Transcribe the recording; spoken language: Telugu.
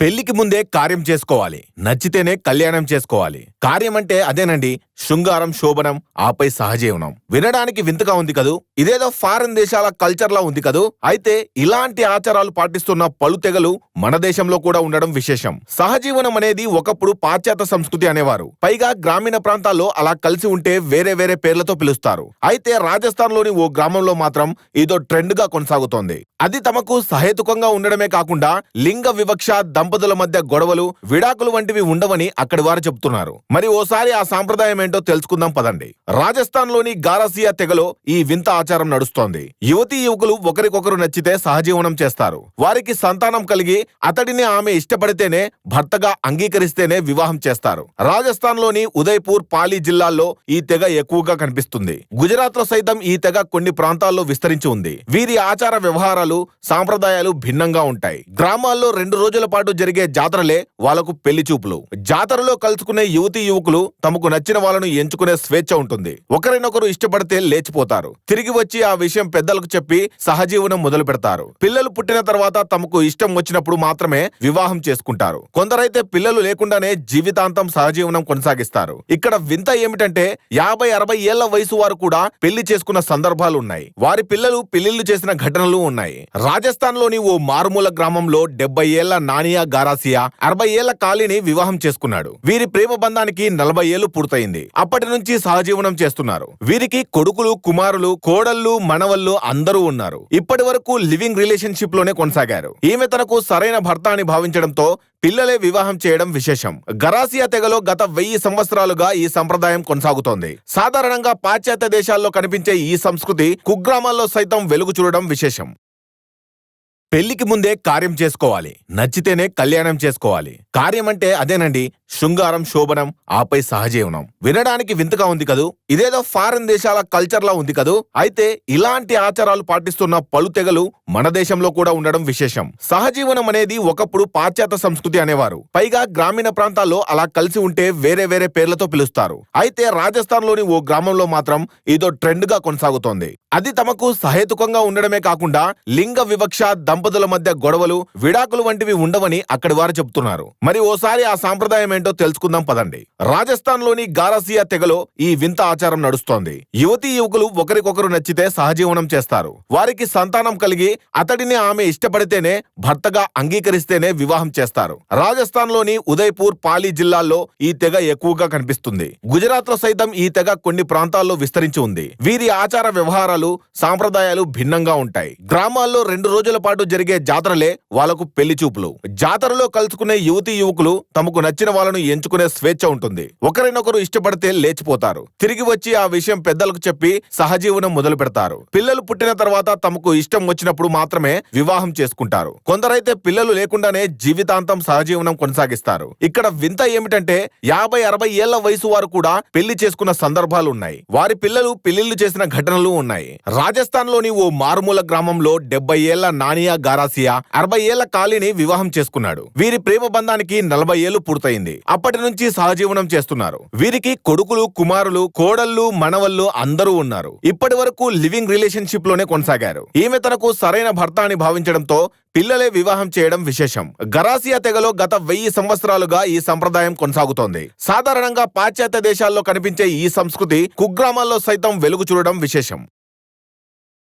పెళ్ళికి ముందే కార్యం చేసుకోవాలి. నచ్చితేనే కళ్యాణం చేసుకోవాలి. కార్యం అంటే అదేనండి శృంగారం శోభనం ఆపై సహజీవనం. వినడానికి వింతగా ఉంది కదూ? ఇదేదో ఫారెన్ దేశాల కల్చర్ లా ఉంది కదూ? అయితే ఇలాంటి ఆచారాలు పాటిస్తున్న పలు తెగలు మన దేశంలో కూడా ఉండడం విశేషం. సహజీవనం అనేది ఒకప్పుడు పాశ్చాత్య సంస్కృతి అనేవారు. పైగా గ్రామీణ ప్రాంతాల్లో అలా కలిసి ఉంటే వేరే వేరే పేర్లతో పిలుస్తారు. అయితే రాజస్థాన్లోని ఓ గ్రామంలో మాత్రం ఇదో ట్రెండ్గా కొనసాగుతోంది. అది తమకు సహేతుకంగా ఉండడమే కాకుండా లింగ వివక్ష దంపతుల మధ్య గొడవలు విడాకులు వంటివి ఉండవని అక్కడి వారు చెబుతున్నారు. మరి ఓసారి ఆ సాంప్రదాయం ఏంటో తెలుసుకుందాం పదండి. రాజస్థాన్లోని గారాసియా తెగలో ఈ వింత ఆచారం నడుస్తోంది. యువతీ యువకులు ఒకరికొకరు నచ్చితే సహజీవనం చేస్తారు. వారికి సంతానం కలిగి అతడిని ఆమె ఇష్టపడితేనే భర్తగా అంగీకరిస్తేనే వివాహం చేస్తారు. రాజస్థాన్లోని ఉదయ్పూర్ పాలి జిల్లాల్లో ఈ తెగ ఎక్కువగా కనిపిస్తుంది. గుజరాత్లో సైతం ఈ తెగ కొన్ని ప్రాంతాల్లో విస్తరించి ఉంది. వీరి ఆచార వ్యవహారాలు సాంప్రదాయాలు భిన్నంగా ఉంటాయి. గ్రామాల్లో రెండు రోజుల పాటు జరిగే జాతరలే వాళ్ళకు పెళ్ళి చూపులు. జాతరలో కలుసుకునే యువతి యువకులు తమకు నచ్చిన వాళ్ళను ఎంచుకునే స్వేచ్ఛ ఉంటుంది. ఒకరినొకరు ఇష్టపడితే లేచిపోతారు. తిరిగి వచ్చి ఆ విషయం పెద్దలకు చెప్పి సహజీవనం మొదలు పెడతారు. పిల్లలు పుట్టిన తర్వాత తమకు ఇష్టం వచ్చినప్పుడు మాత్రమే వివాహం చేసుకుంటారు. కొందరైతే పిల్లలు లేకుండానే జీవితాంతం సహజీవనం కొనసాగిస్తారు. ఇక్కడ వింత ఏమిటంటే యాభై అరవై ఏళ్ళ వయసు వారు కూడా పెళ్ళి చేసుకున్న సందర్భాలు ఉన్నాయి. వారి పిల్లలు పెళ్ళిళ్ళు చేసిన ఘటనలు ఉన్నాయి. రాజస్థాన్లోని ఓ మారుమూల గ్రామంలో డెబ్బై ఏళ్ళ నానియా గారాసియా అరవై ఏళ్ళ కాళీని వివాహం చేసుకున్నాడు. వీరి ప్రేమ బంధానికి నలభై ఏళ్ళు పూర్తయింది. అప్పటి నుంచి సహజీవనం చేస్తున్నారు. వీరికి కొడుకులు కుమారులు కోడళ్ళు మనవళ్ళు అందరూ ఉన్నారు. ఇప్పటి వరకు లివింగ్ రిలేషన్షిప్లోనే కొనసాగారు. ఈమె తనకు సరైన భర్త అని భావించడంతో పిల్లలే వివాహం చేయడం విశేషం. గరాసియా తెగలో గత వెయ్యి సంవత్సరాలుగా ఈ సంప్రదాయం కొనసాగుతోంది. సాధారణంగా పాశ్చాత్య దేశాల్లో కనిపించే ఈ సంస్కృతి కుగ్రామాల్లో సైతం వెలుగు చూడడం విశేషం. పెళ్ళికి ముందే కార్యం చేసుకోవాలి. నచ్చితేనే కళ్యాణం చేసుకోవాలి. కార్యం అంటే అదేనండి శృంగారం శోభనం ఆపై సహజీవనం. వినడానికి వింతగా ఉంది కదూ? ఇదేదో ఫారెన్ దేశాల కల్చర్ లా ఉంది కదూ? అయితే ఇలాంటి ఆచారాలు పాటిస్తున్న పలు తెగలు మన దేశంలో కూడా ఉండడం విశేషం. సహజీవనం అనేది ఒకప్పుడు పాశ్చాత్య సంస్కృతి అనేవారు. పైగా గ్రామీణ ప్రాంతాల్లో అలా కలిసి ఉంటే వేరే వేరే పేర్లతో పిలుస్తారు. అయితే రాజస్థాన్లోని ఓ గ్రామంలో మాత్రం ఇదో ట్రెండ్గా కొనసాగుతోంది. అది తమకు సహేతుకంగా ఉండడమే కాకుండా లింగ వివక్ష దంపతుల మధ్య గొడవలు విడాకులు వంటివి ఉండవని అక్కడి వారు చెబుతున్నారు. మరి ఓసారి ఆ సాంప్రదాయం ఏంటో తెలుసుకుందాం పదండి. రాజస్థాన్లోని గారసియా తెగలో ఈ వింత ఆచారం నడుస్తోంది. యువతీ యువకులు ఒకరికొకరు నచ్చితే సహజీవనం చేస్తారు. వారికి సంతానం కలిగి అతడిని ఆమె ఇష్టపడితేనే భర్తగా అంగీకరిస్తేనే వివాహం చేస్తారు. రాజస్థాన్లోని ఉదయ్పూర్ పాలి జిల్లాల్లో ఈ తెగ ఎక్కువగా కనిపిస్తుంది. గుజరాత్లో సైతం ఈ తెగ కొన్ని ప్రాంతాల్లో విస్తరించి ఉంది. వీరి ఆచార వ్యవహారాలు సాంప్రదాయాలు భిన్నంగా ఉంటాయి. గ్రామాల్లో రెండు రోజుల పాటు జరిగే జాతరలే వాళ్ళకు పెళ్ళి చూపులు. జాతరలో కలుసుకునే యువతీ యువకులు తమకు నచ్చిన వాళ్ళను ఎంచుకునే స్వేచ్ఛ ఉంటుంది. ఒకరినొకరు ఇష్టపడితే లేచిపోతారు. తిరిగి వచ్చి ఆ విషయం పెద్దలకు చెప్పి సహజీవనం మొదలు పెడతారు. పిల్లలు పుట్టిన తర్వాత తమకు ఇష్టం వచ్చినప్పుడు మాత్రమే వివాహం చేసుకుంటారు. కొందరైతే పిల్లలు లేకుండానే జీవితాంతం సహజీవనం కొనసాగిస్తారు. ఇక్కడ వింత ఏమిటంటే యాభై అరవై ఏళ్ళ వయసు వారు కూడా పెళ్ళి చేసుకున్న సందర్భాలు ఉన్నాయి. వారి పిల్లలు పెళ్ళిళ్ళు చేసిన ఘటనలు ఉన్నాయి. రాజస్థాన్లోని ఓ మారుమూల గ్రామంలో డెబ్బై ఏళ్ళ నానియా గారాసియా అరవై ఏళ్ళ కాళీని వివాహం చేసుకున్నాడు. వీరి ప్రేమ బంధానికి నలభై ఏళ్ళు పూర్తయింది. అప్పటి నుంచి సహజీవనం చేస్తున్నారు. వీరికి కొడుకులు కుమారులు కోడళ్ళు మనవళ్ళు అందరూ ఉన్నారు. ఇప్పటి వరకు లివింగ్ రిలేషన్షిప్లోనే కొనసాగారు. ఈమె తనకు సరైన భర్త అని భావించడంతో పిల్లలే వివాహం చేయడం విశేషం. గరాసియా తెగలో గత వెయ్యి సంవత్సరాలుగా ఈ సంప్రదాయం కొనసాగుతోంది. సాధారణంగా పాశ్చాత్య దేశాల్లో కనిపించే ఈ సంస్కృతి కుగ్రామాల్లో సైతం వెలుగు చూడడం విశేషం.